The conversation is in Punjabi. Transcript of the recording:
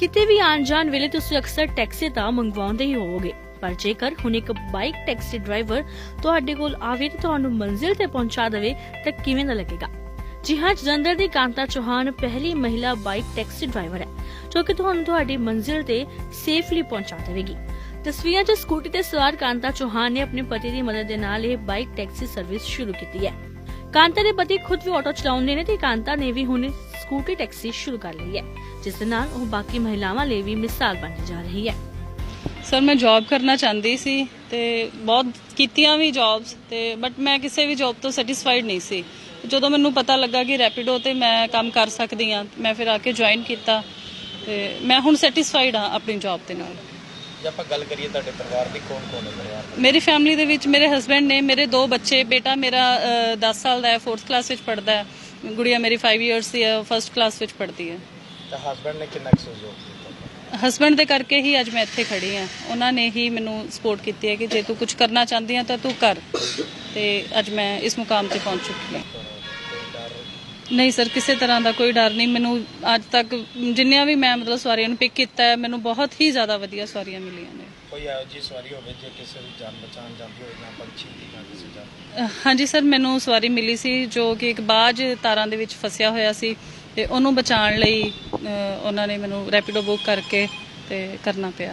ਕਿਤੇ ਵੀ ਆਉਣ ਜਾਣ ਵੇਲੇ ਤੁਸੀਂ ਅਕਸਰ ਟੈਕਸੀ ਤਾਂ ਮੰਗਵਾਉਂਦੇ ਹੀ ਹੋਵੋਗੇ। ਪਰ ਜੇਕਰ ਹੁਣ ਇੱਕ ਬਾਈਕ ਟੈਕਸੀ ਡਰਾਈਵਰ ਤੁਹਾਡੇ ਕੋਲ ਆਵੇ ਤੇ ਤੁਹਾਨੂੰ ਮੰਜ਼ਿਲ ਤੇ ਪਹੁੰਚਾ ਦੇਵੇ, ਤਾਂ ਕਿਵੇਂ ਦਾ ਲੱਗੇਗਾ? ਜੀ ਹਾਂ, ਜਲੰਧਰ ਦੀ ਕਾਂਤਾ ਚੌਹਾਨ ਪਹਿਲੀ ਮਹਿਲਾ ਬਾਈਕ ਟੈਕਸੀ ਡਰਾਈਵਰ ਹੈ, ਜੋ ਕਿ ਤੁਹਾਨੂੰ ਤੁਹਾਡੀ ਮੰਜ਼ਿਲ ਤੇ ਸੇਫਲੀ ਪਹੁੰਚਾ ਦੇਵੇਗੀ। ਤਸਵੀਰਾਂ 'ਚ ਸਕੂਟੀ ਤੇ ਸਵਾਰ ਕਾਂਤਾ ਚੌਹਾਨ ਨੇ ਆਪਣੇ ਪਤੀ ਦੀ ਮਦਦ ਦੇ ਨਾਲ ਇਹ ਬਾਈਕ ਟੈਕਸੀ ਸਰਵਿਸ ਸ਼ੁਰੂ ਕੀਤੀ ਹੈ। ਕਾਂਤਾ ਦੇ ਪਤੀ ਖੁਦ ਵੀ ਆਟੋ ਚਲਾਉਂਦੇ ਨੇ ਤੇ ਕਾਂਤਾ ਨੇ ਵੀ ਹੁਣ ਸਕੂਟੀ ਟੈਕਸੀ ਸ਼ੁਰੂ ਕਰ ਲਈ ਹੈ, ਜਿਸ ਦੇ ਨਾਲ ਉਹ ਬਾਕੀ ਮਹਿਲਾਵਾਂ ਲਈ ਵੀ ਮਿਸਾਲ ਬਣਦੀ ਜਾ ਰਹੀ ਹੈ। ਸਰ, ਮੈਂ ਜੌਬ ਕਰਨਾ ਚਾਹੁੰਦੀ ਸੀ ਤੇ ਬਹੁਤ ਕੀਤੀਆਂ ਵੀ ਜੌਬਸ ਤੇ ਬਟ ਮੈਂ ਕਿਸੇ ਵੀ ਜੌਬ ਤੋਂ ਸੈਟੀਸਫਾਈਡ ਨਹੀਂ ਸੀ। ਜਦੋਂ ਮੈਨੂੰ ਪਤਾ ਲੱਗਾ ਕਿ ਰੈਪਿਡੋ ਤੇ ਮੈਂ ਕੰਮ ਕਰ ਸਕਦੀ ਹਾਂ, ਮੈਂ ਫਿਰ ਆ ਕੇ ਜੁਆਇਨ ਕੀਤਾ ਤੇ ਮੈਂ ਹੁਣ ਸੈਟੀਸਫਾਈਡ ਆ ਆਪਣੀ ਜੌਬ ਦੇ ਨਾਲ। ਜੇ ਆਪਾਂ ਗੱਲ ਕਰੀਏ ਤੁਹਾਡੇ ਪਰਿਵਾਰ ਦੀ ਕੌਣ ਕੌਣ ਹੈ ਪਰਿਵਾਰ? ਮੇਰੀ ਫੈਮਿਲੀ ਦੇ ਵਿੱਚ ਮੇਰੇ ਹਸਬੰਡ ਨੇ ਮੇਰੇ ਦੋ ਬੱਚੇ ਬੇਟਾ ਮੇਰਾ ਅ, 10 ਸਾਲ ਦਾ ਹੈ 4th ਕਲਾਸ ਵਿੱਚ ਪੜ੍ਹਦਾ ਹੈ। ਗੁੜੀਆ ਮੇਰੀ 5 ਇਅਰਸ ਦੀ ਹੈ 1st ਕਲਾਸ ਵਿੱਚ ਪੜ੍ਹਦੀ ਹੈ। ਤਾਂ ਹਸਬੰਡ ਨੇ ਕਿੰਨਾ ਕੁ ਸਹਿਯੋਗ ਕੀਤਾ? ਹਸਬੰਡ ਦੇ ਕਰਕੇ ਹੀ ਅੱਜ ਮੈਂ ਇੱਥੇ ਖੜੀ ਹਾਂ। ਉਹਨਾਂ ਨੇ ਹੀ ਮੈਨੂੰ ਸਪੋਰਟ ਕੀਤੀ ਹੈ ਕਿ ਜੇ ਤੂੰ ਕੁਝ ਕਰਨਾ ਚਾਹੁੰਦੀ ਹੈ ਤਾਂ ਤੂੰ ਕਰ। ਤੇ ਅੱਜ ਮੈਂ ਇਸ ਮੁਕਾਮ ਤੇ ਪਹੁੰਚ ਚੁੱਕੀ ਹਾਂ। ਨਹੀਂ ਸਰ ਕਿਸੇ ਤਰ੍ਹਾਂ ਦਾ ਕੋਈ ਡਰ ਨਹੀਂ। ਮੈਨੂੰ ਅੱਜ ਤੱਕ ਜਿੰਨੀਆਂ ਵੀ ਮੈਂ ਮਤਲਬ ਸਵਾਰੀਆਂ ਨੂੰ ਪਿਕ ਕੀਤਾ ਹੈ ਮੈਨੂੰ ਬਹੁਤ ਹੀ ਜ਼ਿਆਦਾ ਵਧੀਆ ਸਵਾਰੀਆਂ ਮਿਲੀਆਂ ਨੇ। ਕੋਈ ਇਹੋ ਜਿਹੀ ਸਵਾਰੀ ਹੋਵੇ ਜੇ ਕਿਸੇ ਦੀ ਜਾਨ ਬਚਾਉਣ ਜਾਂਦੀ ਹੋਵੇ ਜਾਂ ਪੰਛੀ ਦੀ ਜਾਂ ਕਿਸੇ ਅਹ ਹਾਂਜੀ ਸਰ ਮੈਨੂੰ ਸਵਾਰੀ ਮਿਲੀ ਸੀ ਜੋ ਕਿ ਇੱਕ ਬਾਜ ਤਾਰਾਂ ਦੇ ਵਿੱਚ ਫਸਿਆ ਹੋਇਆ ਸੀ ਤੇ ਉਹਨੂੰ ਬਚਾਉਣ ਲਈ ਉਹਨਾਂ ਨੇ ਮੈਨੂੰ ਰੈਪਿਡੋ ਬੁੱਕ ਕਰਕੇ ਤੇ ਕਰਨਾ ਪਿਆ।